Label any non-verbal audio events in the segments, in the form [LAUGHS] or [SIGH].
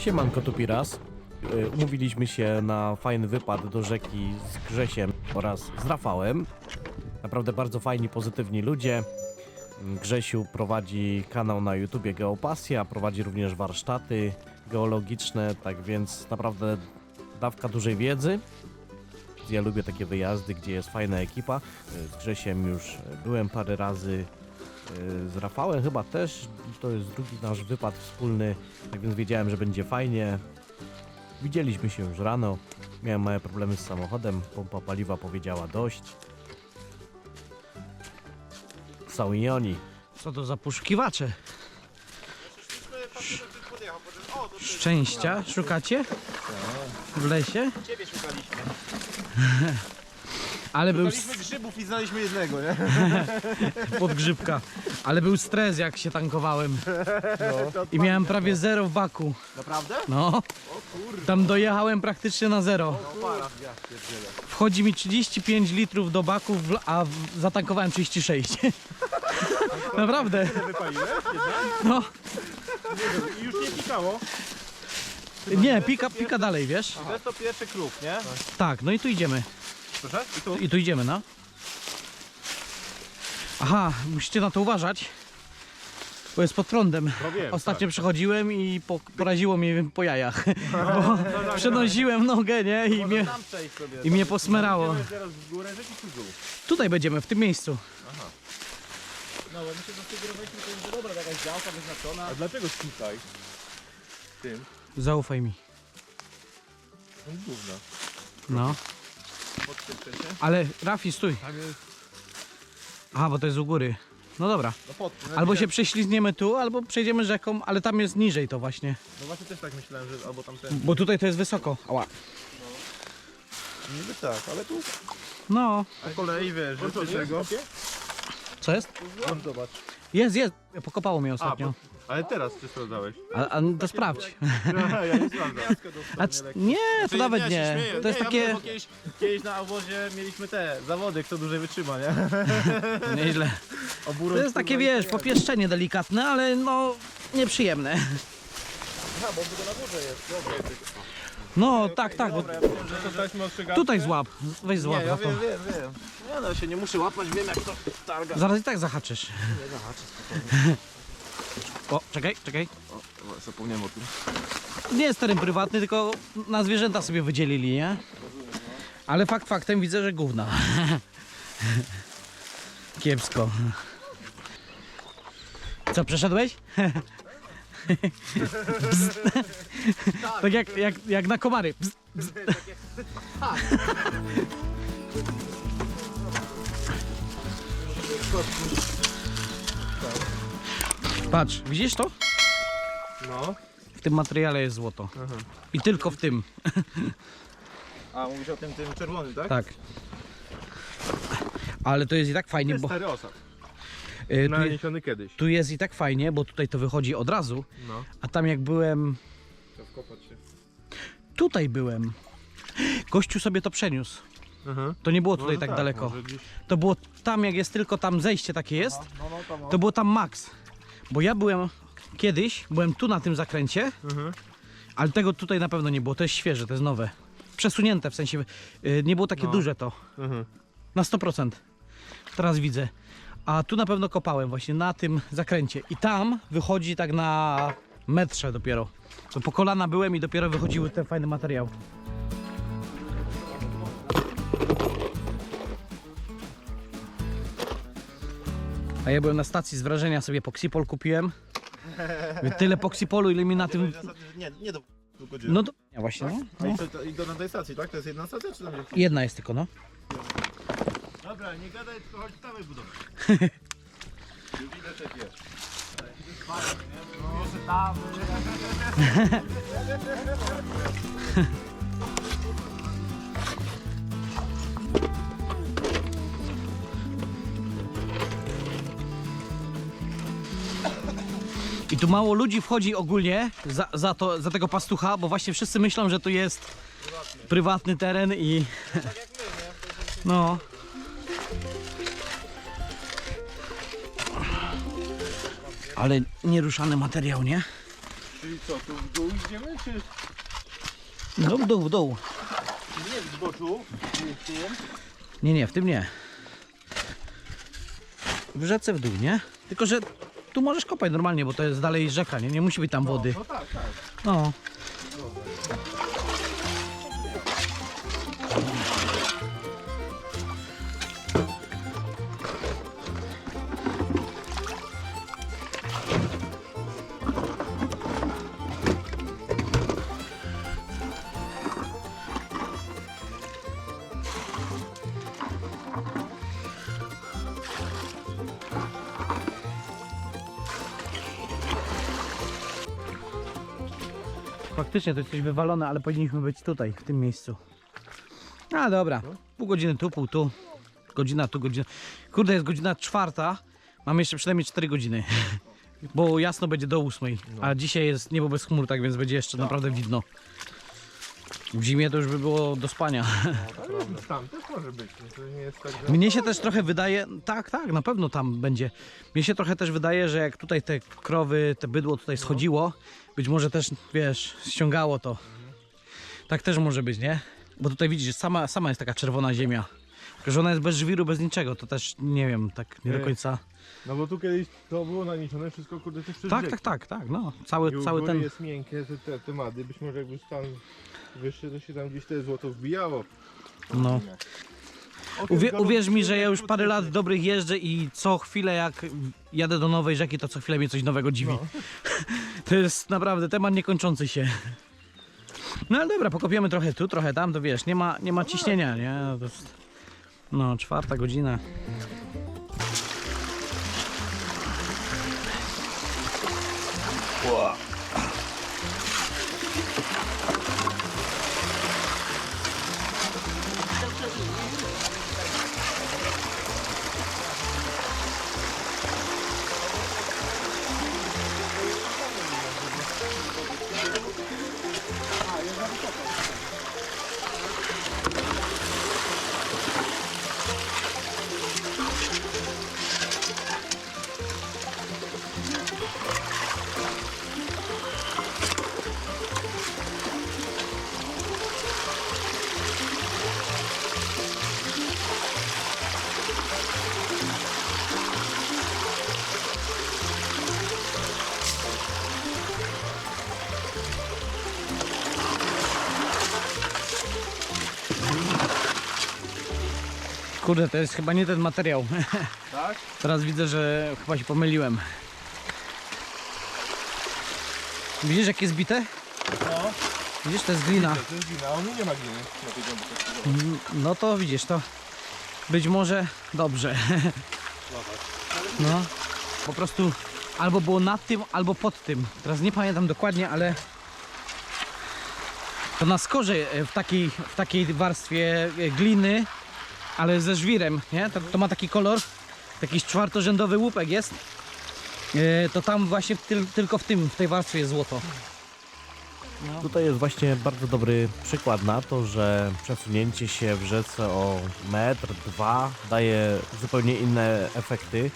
Siemanko tu Piras. Y, Umówiliśmy się na fajny wypad do rzeki z Grzesiem oraz z Rafałem. Naprawdę bardzo fajni, pozytywni ludzie. Grzesiu prowadzi kanał na YouTubie Geopasja, prowadzi również warsztaty geologiczne, tak więc naprawdę dawka dużej wiedzy. Ja lubię takie wyjazdy, gdzie jest fajna ekipa. Y, Z Grzesiem już byłem parę razy, z Rafałem chyba też. To jest drugi nasz wypad wspólny, tak więc wiedziałem, że będzie fajnie. Widzieliśmy się już rano. Miałem małe problemy z samochodem. Pompa paliwa powiedziała dość. Są i oni. Co to za poszukiwacze? Szczęścia szukacie? W lesie? Ciebie szukaliśmy. [LAUGHS] Ale był Szukaliśmy grzybów i znaleźliśmy jednego, nie? [LAUGHS] podgrzybka. Ale był stres jak się tankowałem. To I miałem prawie zero w baku. Naprawdę? No, tam dojechałem praktycznie na zero. Pierdzielę. Wchodzi mi 35 litrów do baku, w- a w- zatankowałem 36. [LAUGHS] Naprawdę. Wypaliłeś? No, I już nie pikało. nie, pika, pika dalej, wiesz? To jest to pierwszy kruk, nie? Tak, no i tu idziemy. Proszę? I tu? I tu idziemy, no. Aha, musicie na to uważać. Bo jest pod prądem. No wiem, Ostatnio przechodziłem i po, poraziło mnie po jajach. Bo [LAUGHS] przenosiłem nogę, nie? I mnie, Tam przejść sobie. i mnie posmerało. Teraz w górę rzeki czy w dół? Tutaj będziemy, w tym miejscu. No, bo my się zastygrowaliśmy, to jest dobra jakaś działka wyznaczona. A dlaczego tutaj? Tym? Zaufaj mi. To jest gówno. No. Ale Rafi, stój. Tam jest... Aha, bo to jest u góry. No dobra. No pod tym. Albo się prześlizgniemy tu, albo przejdziemy rzeką, ale tam jest niżej to właśnie. No właśnie też tak myślałem, że albo tam ten... Bo tutaj to jest wysoko. Ała. Niby tak, ale tu... No. Po kolei wiesz, że pierwszego... Co jest? Won zobacz. Jest, jest. Pokopało mnie A, ostatnio. Ale teraz czysto dałeś. A, a to sprawdź. ja nie sprawdzam. A c- nie, to nawet nie. To jest takie... kiedyś, kiedyś na obozie mieliśmy te zawody, kto dłużej wytrzyma, nie? [LAUGHS] Nieźle. Oburą, To jest takie, wiesz, popieszczenie delikatne, ale no nieprzyjemne. Aha, bo to na górze jest. Dobra, jest. No tak, tak. Bo ja że to taśmy ostrzegawcze. tutaj złap. Weź złap Nie, ja to. wiem, wiem, wiem. Nie no, się nie muszę łapać, wiem jak to targa. Zaraz i tak zahaczysz. [LAUGHS] O, czekaj, czekaj. O, zapomniałem o tym. Nie jest teren prywatny, tylko na zwierzęta sobie wydzielili, nie? Ale fakt faktem widzę, że gówna. [LAUGHS] Kiepsko. Co, przeszedłeś? [LAUGHS] Tak jak, jak, jak na komary. Bzd, bzd. [LAUGHS] Patrz, widzisz to? No. W tym materiale jest złoto. I tylko w tym. A, mówisz o tym, tym czerwonym, tak? Tak. Ale to jest i tak To fajnie, jest bo stary osad. y, tu, je- Naniesiony kiedyś. tu jest i tak fajnie, bo tutaj to wychodzi od razu, No. a tam jak byłem, Trzeba wkopać się. tutaj byłem, gościu sobie to przeniósł. Mhm. To nie było tutaj Może tak, daleko. Może gdzieś... To było tam, jak jest tylko tam zejście takie jest, No, no, tam, no. to było tam max. Bo ja byłem kiedyś, byłem tu na tym zakręcie, Mhm. ale tego tutaj na pewno nie było. To jest świeże, to jest nowe. Przesunięte w sensie, y, nie było takie No. duże to. Mhm. Na 100%. Teraz widzę. A tu na pewno kopałem właśnie na tym zakręcie. I tam wychodzi tak na metrze dopiero. To po kolana byłem i dopiero wychodziły ten fajny materiał. A ja byłem na stacji z wrażenia sobie Poxipol kupiłem. Tyle Poxipolu, ile mi na tym... Nie, nie do godziny. No to... Ja właśnie, no. A i, do na tej stacji, tak? To jest jedna stacja, czy tam gdzieś? Jedna jest tylko, no. Dobra, nie gadaj, tylko chodź dawaj budowę. Widać jak [LAUGHS] jest. I tu mało ludzi wchodzi ogólnie za, za, to, za tego pastucha, bo właśnie wszyscy myślą, że tu jest prywatny teren i... [LAUGHS] No. Ale nieruszany materiał, nie? Czyli co, tu w dół idziemy, czy No w dół, w dół. nie w zboczu? Nie w tym? Nie, nie, w tym nie. W rzece w dół, nie? Tylko, że tu możesz kopać normalnie, bo to jest dalej rzeka, nie? Nie musi być tam wody. No tak, tak. No. Faktycznie to jest coś wywalone, ale powinniśmy być tutaj, w tym miejscu. A dobra, pół godziny tu, pół tu. Godzina tu, godzina. Kurde, jest godzina czwarta. Mam jeszcze przynajmniej 4 godziny. [LAUGHS] Bo jasno będzie do ósmej. A dzisiaj jest niebo bez chmur, tak więc będzie jeszcze naprawdę widno. W zimie to już by było do spania. [LAUGHS] Ale tam też może być, no to nie jest tak, że... Mnie się też trochę wydaje, tak, tak, na pewno tam będzie. Mnie się trochę też wydaje, że jak tutaj te krowy, te bydło tutaj schodziło, być może też, wiesz, ściągało to. Tak też może być, nie? Bo tutaj widzisz, sama, sama jest taka czerwona ziemia. Tylko, że ona jest bez żwiru, bez niczego, to też nie wiem, tak nie do Nie. końca. No bo tu kiedyś to było naniesione wszystko kurde też przez Tak, rzeki. tak, tak, tak, no. I Cały, u cały góry ten. jest miękkie, te, te, te mady, być może jakby stan wyższy, to się tam gdzieś te złoto wbijało. No. Uwie, uwierz mi, że ja już parę lat dobrych jeżdżę i co chwilę jak jadę do nowej rzeki, to co chwilę mnie coś nowego dziwi. No. [LAUGHS] To jest naprawdę temat niekończący się. No ale dobra, pokopiemy trochę tu, trochę tam, to wiesz, nie ma, nie ma ciśnienia, nie? To jest, no, czwarta godzina. Kurde, to jest chyba nie ten materiał. [LAUGHS] Tak? Teraz widzę, że chyba się pomyliłem. Widzisz jakie jest bite? No. Widzisz, to jest glina. To jest wina, a on nie ma gliny na tej głębokości. Mm, No to widzisz, to być może dobrze. [LAUGHS] No, po prostu albo było nad tym, albo pod tym. Teraz nie pamiętam dokładnie, ale to na skorze e, w takiej, w takiej warstwie e, gliny, ale ze żwirem, nie? To, to ma taki kolor, taki czwartorzędowy łupek jest. E, To tam właśnie tyl, tylko w tym, w tej warstwie jest złoto. Tutaj jest właśnie bardzo dobry przykład na to, że przesunięcie się w rzece o metr, dwa daje zupełnie inne efekty.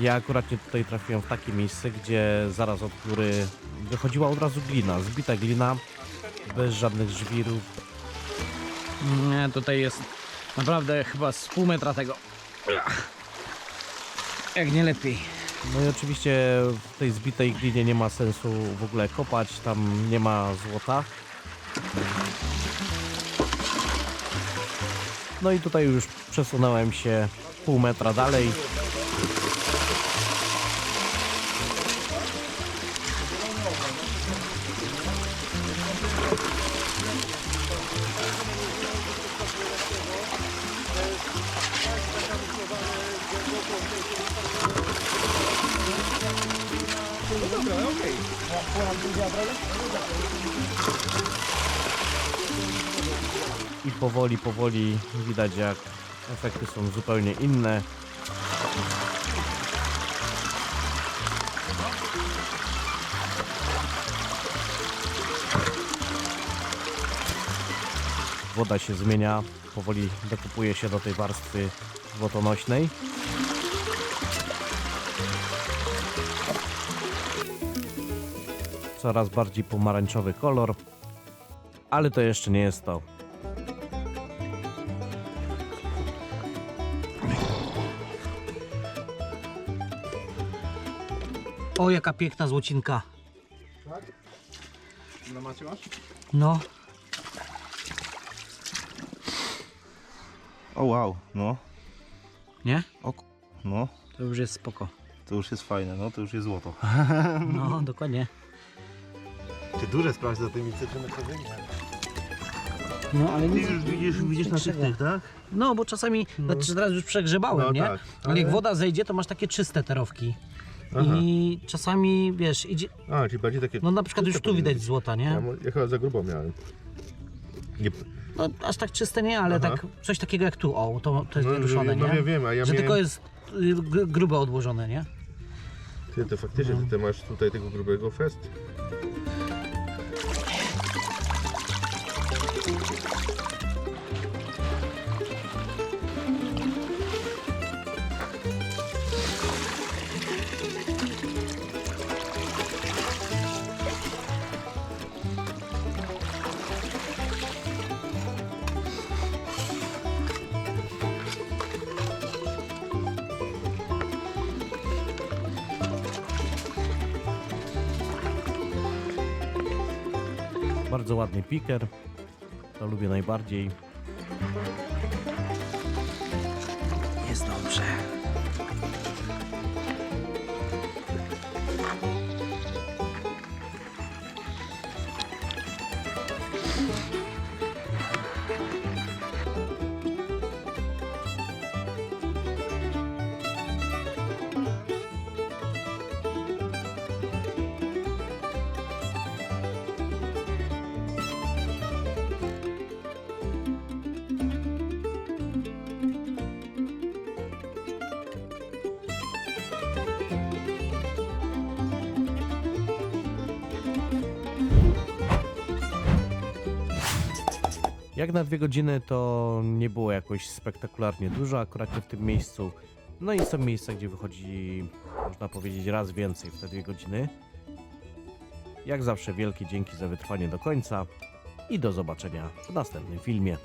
Ja akurat nie tutaj trafiłem w takie miejsce, gdzie zaraz od góry wychodziła od razu glina, zbita glina, bez żadnych żwirów. Nie, tutaj jest naprawdę chyba z pół metra tego. Jak nie lepiej. No i oczywiście w tej zbitej glinie nie ma sensu w ogóle kopać, tam nie ma złota. No i tutaj już przesunąłem się pół metra dalej. I powoli, powoli widać jak efekty są zupełnie inne. Woda się zmienia, powoli dokupuje się do tej warstwy złotonośnej. Coraz bardziej pomarańczowy kolor, ale to jeszcze nie jest to. O, jaka piękna złocinka. Na macie masz? No, O wow, no, nie? no, To już jest spoko. to już jest fajne, no to już jest złoto. No, dokładnie. Czy duże sprawdź za tymi cytrynowymi? No, ale nic, widzisz, widzisz na tych, tych, tak? No, bo czasami, znaczy teraz już przegrzebałem, No nie? tak, Ale jak woda zejdzie, to masz takie czyste terowki. Aha. I czasami, wiesz, idzie, A, czyli bardziej takie... no na przykład już tu widać złota, nie? Ja, mu- ja chyba za grubo miałem. Nie, No aż tak czyste nie, ale Aha. tak coś takiego jak tu, o, to, to jest no, nieruszone, no nie? wiem, wiem, a ja Że miałem... tylko jest y, gr- grube odłożone, nie? Ty, to faktycznie, ty, ty masz tutaj tego grubego fest. Bardzo ładny piker, to lubię najbardziej. Jak na dwie godziny to nie było jakoś spektakularnie dużo, akurat w tym miejscu. No i są miejsca, gdzie wychodzi, można powiedzieć, raz więcej w te dwie godziny. Jak zawsze wielkie dzięki za wytrwanie do końca i do zobaczenia w następnym filmie.